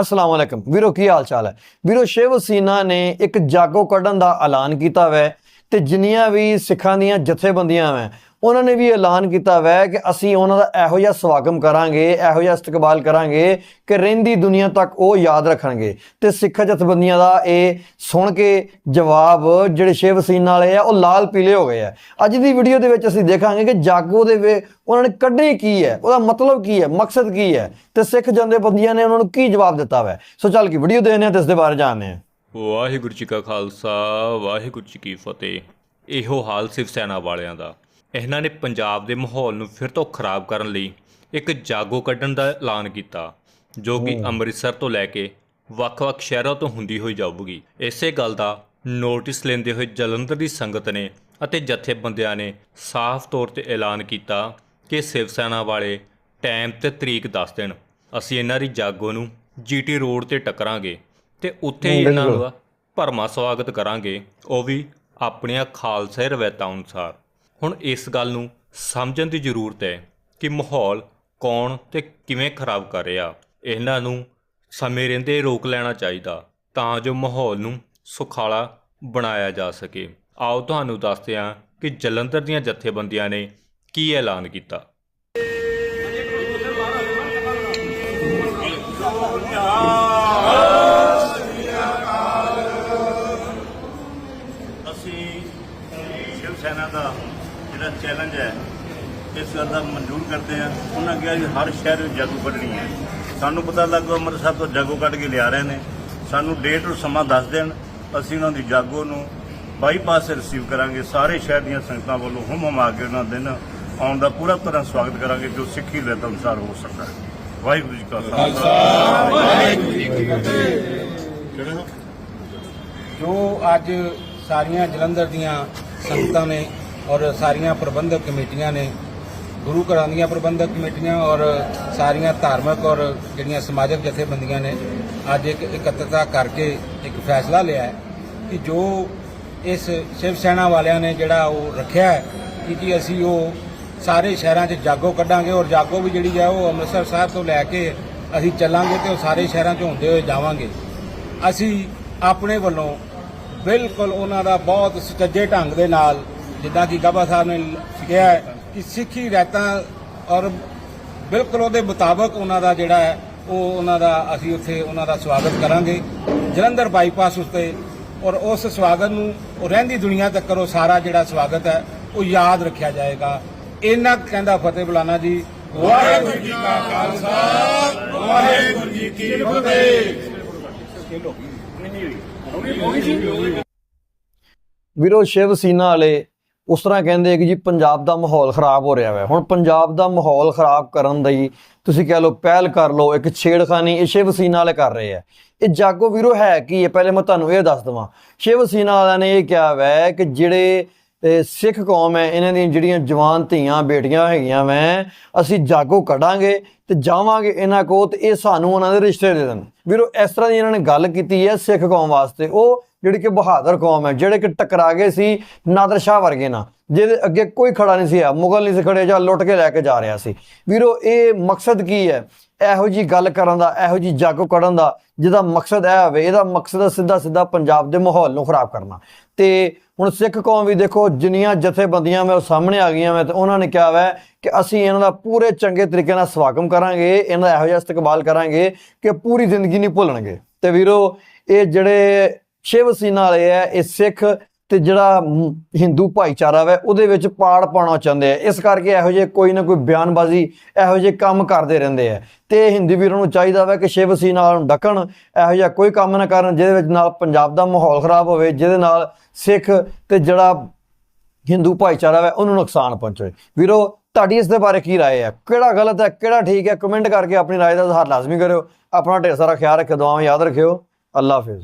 ਅਸਲਾਮ ਵਾਲੇਕਮ ਵੀਰੋ, ਕੀ ਹਾਲ ਚਾਲ ਹੈ? ਵੀਰੋ, ਸ਼ਿਵ ਸੀਨਾ ਨੇ ਇੱਕ ਜਾਗੋ ਕੱਢਣ ਦਾ ਐਲਾਨ ਕੀਤਾ ਵੈ ਤੇ ਜਿੰਨੀਆਂ ਵੀ ਸਿੱਖਾਂ ਦੀਆਂ ਜਥੇਬੰਦੀਆਂ ਵੈ ਉਹਨਾਂ ਨੇ ਵੀ ਐਲਾਨ ਕੀਤਾ ਵੈ ਕਿ ਅਸੀਂ ਉਹਨਾਂ ਦਾ ਇਹੋ ਜਿਹਾ ਸਵਾਗਮ ਕਰਾਂਗੇ, ਇਹੋ ਜਿਹਾ ਇਸਤਕਬਾਲ ਕਰਾਂਗੇ ਕਿ ਰਹਿੰਦੀ ਦੁਨੀਆ ਤੱਕ ਉਹ ਯਾਦ ਰੱਖਣਗੇ। ਤੇ ਸਿੱਖ ਜਥੇਬੰਦੀਆਂ ਦਾ ਇਹ ਸੁਣ ਕੇ ਜਵਾਬ ਜਿਹੜੇ ਸ਼ਿਵ ਸੀਨਾ ਵਾਲੇ ਆ, ਉਹ ਲਾਲ ਪੀਲੇ ਹੋ ਗਏ ਆ। ਅੱਜ ਦੀ ਵੀਡੀਓ ਦੇ ਵਿੱਚ ਅਸੀਂ ਦੇਖਾਂਗੇ ਕਿ ਜਾਗੋ ਦੇ ਵੇ ਉਹਨਾਂ ਨੇ ਕੱਢੀ ਕੀ ਹੈ, ਉਹਦਾ ਮਤਲਬ ਕੀ ਹੈ, ਮਕਸਦ ਕੀ ਹੈ ਤੇ ਸਿੱਖ ਜਥੇਬੰਦੀਆਂ ਨੇ ਉਹਨਾਂ ਨੂੰ ਕੀ ਜਵਾਬ ਦਿੱਤਾ ਵੈ। ਸੋ ਚੱਲ ਕੀ ਵੀਡੀਓ ਦੇਖਦੇ ਹਾਂ ਤੇ ਇਸ ਦੇ ਬਾਰੇ ਜਾਣਦੇ ਹਾਂ। ਵਾਹਿਗੁਰੂ ਜੀ ਕਾ ਖਾਲਸਾ, ਵਾਹਿਗੁਰੂ ਜੀ ਕੀ ਫਤਿਹ। ਇਹੋ ਹਾਲ ਸਿਵ ਸੈਨਾ ਵਾਲਿਆਂ ਦਾ। ਇਹਨਾਂ ਨੇ ਪੰਜਾਬ ਦੇ ਮਾਹੌਲ ਨੂੰ ਫਿਰ ਤੋਂ ਖਰਾਬ ਕਰਨ ਲਈ ਇੱਕ ਜਾਗੋ ਕੱਢਣ ਦਾ ਐਲਾਨ ਕੀਤਾ ਜੋ ਕਿ ਅੰਮ੍ਰਿਤਸਰ ਤੋਂ ਲੈ ਕੇ ਵੱਖ-ਵੱਖ ਸ਼ਹਿਰਾਂ ਤੋਂ ਹੁੰਦੀ ਹੋਈ ਜਾਊਗੀ। ਇਸੇ ਗੱਲ ਦਾ ਨੋਟਿਸ ਲੈਂਦੇ ਹੋਏ ਜਲੰਧਰ ਦੀ ਸੰਗਤ ਨੇ ਅਤੇ ਜਥੇਬੰਦੀਆਂ ਨੇ ਸਾਫ਼ ਤੌਰ ਤੇ ਐਲਾਨ ਕੀਤਾ ਕਿ ਸਿਵ ਸੈਨਾ ਵਾਲੇ ਟਾਈਮ ਤੇ ਤਰੀਕ ਦੱਸ ਦੇਣ। ਅਸੀਂ ਇਹਨਾਂ ਦੀ ਜਾਗੋ ਨੂੰ ਜੀਟੀ ਰੋਡ ਤੇ ਟਕਰਾਂਗੇ ਤੇ ਉੱਥੇ ਹੀ ਇਹਨਾਂ ਦਾ ਭਰਮਾ ਸਵਾਗਤ ਕਰਾਂਗੇ। ਉਹ ਵੀ ਆਪਣੀਆਂ ਖਾਲਸਾ ਰਵਾਇਤਾਂ ਅਨੁਸਾਰ। ਹੁਣ ਇਸ ਗੱਲ ਨੂੰ ਸਮਝਣ ਦੀ ਜ਼ਰੂਰਤ ਹੈ ਕਿ ਮਾਹੌਲ ਕੌਣ ਤੇ ਕਿਵੇਂ ਖਰਾਬ ਕਰ ਰਿਹਾ। ਇਹਨਾਂ ਨੂੰ ਸਮੇਂ ਰਹਿੰਦੇ ਰੋਕ ਲੈਣਾ ਚਾਹੀਦਾ ਤਾਂ ਜੋ ਮਾਹੌਲ ਨੂੰ ਸੁਖਾਲਾ ਬਣਾਇਆ ਜਾ ਸਕੇ। ਆਓ ਤੁਹਾਨੂੰ ਦੱਸਦੇ ਹਾਂ ਕਿ ਜਲੰਧਰ ਦੀਆਂ ਜਥੇਬੰਦੀਆਂ ਨੇ ਕੀ ਐਲਾਨ ਕੀਤਾ। ਅਸੀਂ ਸ਼ਿਵ ਸੈਨਾ ਦਾ ਜਿਹੜਾ ਚੈਲੰਜ ਹੈ, ਇਸ ਗੱਲ ਦਾ ਮਨਜ਼ੂਰ ਕਰਦੇ ਹਾਂ। ਉਹਨਾਂ ਕਿਹਾ ਵੀ ਹਰ ਸ਼ਹਿਰ ਵਿੱਚ ਜਾਗੋ ਕੱਢਣੀ ਹੈ। ਸਾਨੂੰ ਪਤਾ ਲੱਗੋ ਅੰਮ੍ਰਿਤਸਰ ਤੋਂ ਜਾਗੋ ਕੱਢ ਕੇ ਲਿਆ ਰਹੇ ਨੇ। ਸਾਨੂੰ ਡੇਟ ਔਰ ਸਮਾਂ ਦੱਸ ਦੇਣ। ਅਸੀਂ ਉਹਨਾਂ ਦੀ ਜਾਗੋ ਨੂੰ ਬਾਈਪਾਸ ਰਿਸੀਵ ਕਰਾਂਗੇ। ਸਾਰੇ ਸ਼ਹਿਰ ਦੀਆਂ ਸੰਗਤਾਂ ਵੱਲੋਂ ਹੁਮ ਆ ਕੇ ਉਹਨਾਂ ਦਿਨ ਆਉਣ ਦਾ ਪੂਰਾ ਤਰ੍ਹਾਂ ਸਵਾਗਤ ਕਰਾਂਗੇ, ਜੋ ਸਿੱਖੀ ਰਹਿਤ ਅਨੁਸਾਰ ਹੋ ਸਕਦਾ ਹੈ। ਵਾਹਿਗੁਰੂ ਜੀ ਕਾ ਖਾਲਸਾ। ਜੋ ਅੱਜ ਸਾਰੀਆਂ ਜਲੰਧਰ ਦੀਆਂ ਸੰਗਤਾਂ ਨੇ ਔਰ ਸਾਰੀਆਂ ਪ੍ਰਬੰਧਕ ਕਮੇਟੀਆਂ ਨੇ, ਗੁਰੂ ਘਰਾਂ ਦੀਆਂ ਪ੍ਰਬੰਧਕ ਕਮੇਟੀਆਂ ਔਰ ਸਾਰੀਆਂ ਧਾਰਮਿਕ ਔਰ ਜਿਹੜੀਆਂ ਸਮਾਜਿਕ ਜਥੇਬੰਦੀਆਂ ਨੇ, ਅੱਜ ਇੱਕ ਇਕੱਤਰਤਾ ਕਰਕੇ ਇੱਕ ਫੈਸਲਾ ਲਿਆ ਹੈ ਕਿ ਜੋ ਇਸ ਸ਼ਿਵ ਸੈਨਾ ਵਾਲਿਆਂ ਨੇ ਜਿਹੜਾ ਉਹ ਰੱਖਿਆ ਹੈ, ਕਿ ਜੀ ਅਸੀਂ ਉਹ ਸਾਰੇ ਸ਼ਹਿਰਾਂ 'ਚ ਜਾਗੋ ਕੱਢਾਂਗੇ ਔਰ ਜਾਗੋ ਵੀ ਜਿਹੜੀ ਹੈ ਉਹ ਅੰਮ੍ਰਿਤਸਰ ਸਾਹਿਬ ਤੋਂ ਲੈ ਕੇ ਅਸੀਂ ਚੱਲਾਂਗੇ ਤੇ ਉਹ ਸਾਰੇ ਸ਼ਹਿਰਾਂ 'ਚ ਹੁੰਦੇ ਹੋਏ ਜਾਵਾਂਗੇ। ਅਸੀਂ ਆਪਣੇ ਵੱਲੋਂ ਬਿਲਕੁਲ ਉਹਨਾਂ ਦਾ ਬਹੁਤ ਸੁਚੱਜੇ ਢੰਗ ਦੇ ਨਾਲ ਜਿੱਦਾਂ ਕਿ ਗਾਬਾ ਸਾਹਿਬ ਨੇ ਕਿਹਾ ਹੈ ਕਿ ਸਿੱਖੀ ਰਹਿਤਾਂ ਔਰ ਬਿਲਕੁਲ ਉਹਦੇ ਮੁਤਾਬਕ ਉਹਨਾਂ ਦਾ ਜਿਹੜਾ ਹੈ ਉਹ ਉਹਨਾਂ ਦਾ ਅਸੀਂ ਉੱਥੇ ਉਹਨਾਂ ਦਾ ਸਵਾਗਤ ਕਰਾਂਗੇ। ਜਲੰਧਰ ਬਾਈਪਾਸ ਉੱਤੇ ਔਰ ਉਸ ਸਵਾਗਤ ਨੂੰ ਉਹ ਰਹਿੰਦੀ ਦੁਨੀਆ ਤੱਕ ਉਹ ਸਾਰਾ ਜਿਹੜਾ ਸਵਾਗਤ ਹੈ ਉਹ ਯਾਦ ਰੱਖਿਆ ਜਾਏਗਾ। ਇਹਨਾਂ ਕਹਿੰਦਾ ਫਤਿਹ ਬੁਲਾਣਾ ਜੀ। ਵਾਹਿਗੁਰੂ ਜੀ ਕਾ ਖਾਲਸਾ ਵਾਹਿਗੁਰੂ ਜੀ ਕੀ ਫਤਿਹ। ਵੀਰੋ ਸ਼ਿਵ ਸੀਨਾ ਵਾਲੇ ਉਸ ਤਰ੍ਹਾਂ ਕਹਿੰਦੇ ਕਿ ਜੀ ਪੰਜਾਬ ਦਾ ਮਾਹੌਲ ਖਰਾਬ ਹੋ ਰਿਹਾ ਹੈ ਹੁਣ ਪੰਜਾਬ ਦਾ ਮਾਹੌਲ ਖਰਾਬ ਕਰਨ ਲਈ ਤੁਸੀਂ ਕਹਿ ਲਓ ਪਹਿਲ ਕਰ ਲਓ, ਇੱਕ ਛੇੜਖਾਨੀ ਇਹ ਸ਼ਿਵ ਸੀਨਾ ਵਾਲੇ ਕਰ ਰਹੇ ਆ। ਇਹ ਜਾਗੋ ਵੀਰੋ ਹੈ ਕੀ ਹੈ? ਪਹਿਲੇ ਮੈਂ ਤੁਹਾਨੂੰ ਇਹ ਦੱਸ ਦਵਾਂ। ਸ਼ਿਵ ਸੀਨਾ ਵਾਲਿਆਂ ਨੇ ਇਹ ਕਿਹਾ ਵੈ ਕਿ ਜਿਹੜੇ ਸਿੱਖ ਕੌਮ ਹੈ, ਇਹਨਾਂ ਦੀਆਂ ਜਿਹੜੀਆਂ ਜਵਾਨ ਧੀਆਂ, ਬੇਟੀਆਂ ਹੈਗੀਆਂ ਵੈ, ਅਸੀਂ ਜਾਗੋ ਕੱਢਾਂਗੇ ਤੇ ਜਾਵਾਂਗੇ ਇਹਨਾਂ ਕੋ ਤੇ ਇਹ ਸਾਨੂੰ ਉਹਨਾਂ ਦੇ ਰਿਸ਼ਤੇ ਦੇ ਦੇਣ। ਵੀਰੋ, ਇਸ ਤਰ੍ਹਾਂ ਦੀ ਇਹਨਾਂ ਨੇ ਗੱਲ ਕੀਤੀ ਹੈ ਸਿੱਖ ਕੌਮ ਵਾਸਤੇ। ਉਹ ਜਿਹੜੀ ਕਿ ਬਹਾਦਰ ਕੌਮ ਹੈ, ਜਿਹੜੇ ਕਿ ਟਕਰਾ ਗਏ ਸੀ ਨਾਦਰ ਸ਼ਾਹ ਵਰਗੇ ਨਾਲ, ਜਿਹਦੇ ਅੱਗੇ ਕੋਈ ਖੜਾ ਨਹੀਂ ਸੀ ਆ ਮੁਗਲ ਨਹੀਂ ਸੀ ਖੜੇ ਜਾਂ ਲੁੱਟ ਕੇ ਲੈ ਕੇ ਜਾ ਰਿਹਾ ਸੀ। ਵੀਰੋ, ਇਹ ਮਕਸਦ ਕੀ ਹੈ? ਇਹੋ ਜੀ ਗੱਲ ਕਰਨ ਦਾ, ਇਹੋ ਜੀ ਜਾਗੋ ਕੱਢਣ ਦਾ, ਜਿਹਦਾ ਮਕਸਦ ਇਹ ਹੋਵੇ, ਇਹਦਾ ਮਕਸਦ ਸਿੱਧਾ ਸਿੱਧਾ ਪੰਜਾਬ ਦੇ ਮਾਹੌਲ ਨੂੰ ਖਰਾਬ ਕਰਨਾ। ਤੇ ਹੁਣ ਸਿੱਖ ਕੌਮ ਵੀ ਦੇਖੋ, ਜਿੰਨੀਆਂ ਜਥੇਬੰਦੀਆਂ ਮੈਂ ਉਹ ਸਾਹਮਣੇ ਆ ਗਈਆਂ ਮੈਂ, ਤੇ ਉਹਨਾਂ ਨੇ ਕਿਹਾ ਵੈ ਕਿ ਅਸੀਂ ਇਹਨਾਂ ਦਾ ਪੂਰੇ ਚੰਗੇ ਤਰੀਕੇ ਨਾਲ ਸਵਾਗਤ ਕਰਾਂਗੇ, ਇਹਨਾਂ ਦਾ ਇਹੋ ਜਿਹਾ ਇਸਤਕਬਾਲ ਕਰਾਂਗੇ ਕਿ ਪੂਰੀ ਜ਼ਿੰਦਗੀ ਨਹੀਂ ਭੁੱਲਣਗੇ। ਤੇ ਵੀਰੋ, ਇਹ ਜਿਹੜੇ ਸ਼ਿਵ ਸੀਨਾ ਵਾਲੇ ਆ ਇਹ ਸਿੱਖ ਤੇ ਜਿਹੜਾ ਮ- ਹਿੰਦੂ ਭਾਈਚਾਰਾ ਵੈ ਉਹਦੇ ਵਿੱਚ ਪਾੜ ਪਾਉਣਾ ਚਾਹੁੰਦੇ ਆ ਇਸ ਕਰਕੇ ਇਹੋ ਜਿਹੇ ਕੋਈ ਨਾ ਕੋਈ ਬਿਆਨਬਾਜ਼ੀ ਇਹੋ ਜਿਹੇ ਕੰਮ ਕਰਦੇ ਰਹਿੰਦੇ ਆ ਤੇ ਹਿੰਦੀ ਵੀਰਾਂ ਨੂੰ ਚਾਹੀਦਾ ਵੈ ਕਿ ਸ਼ਿਵ ਸੀਨਾ ਵਾਲਿਆਂ ਨੂੰ ਡੱਕਣ ਇਹੋ ਜਿਹਾ ਕੋਈ ਕੰਮ ਨਾ ਕਰਨ ਜਿਹਦੇ ਵਿੱਚ ਨਾਲ ਪੰਜਾਬ ਦਾ ਮਾਹੌਲ ਖਰਾਬ ਹੋਵੇ ਜਿਹਦੇ ਨਾਲ ਸਿੱਖ ਤੇ ਜਿਹੜਾ ਹਿੰਦੂ ਭਾਈਚਾਰਾ ਹੈ ਉਹਨੂੰ ਨੁਕਸਾਨ ਪਹੁੰਚੇ ਵੀਰੋ ਤੁਹਾਡੀ ਇਸ ਦੇ ਬਾਰੇ ਕੀ رائے ਹੈ ਕਿਹੜਾ ਗਲਤ ਹੈ ਕਿਹੜਾ ਠੀਕ ਹੈ ਕਮੈਂਟ ਕਰਕੇ ਆਪਣੀ رائے ਦਾ ਇਜ਼ਹਾਰ ਲਾਜ਼ਮੀ ਕਰਿਓ ਆਪਣਾ ਢੇਰ ਸਾਰਾ ਖਿਆਲ ਰੱਖਿਓ ਦੁਆਵਾਂ ਯਾਦ ਰੱਖਿਓ ਅੱਲਾ ਹਾਫਿਜ਼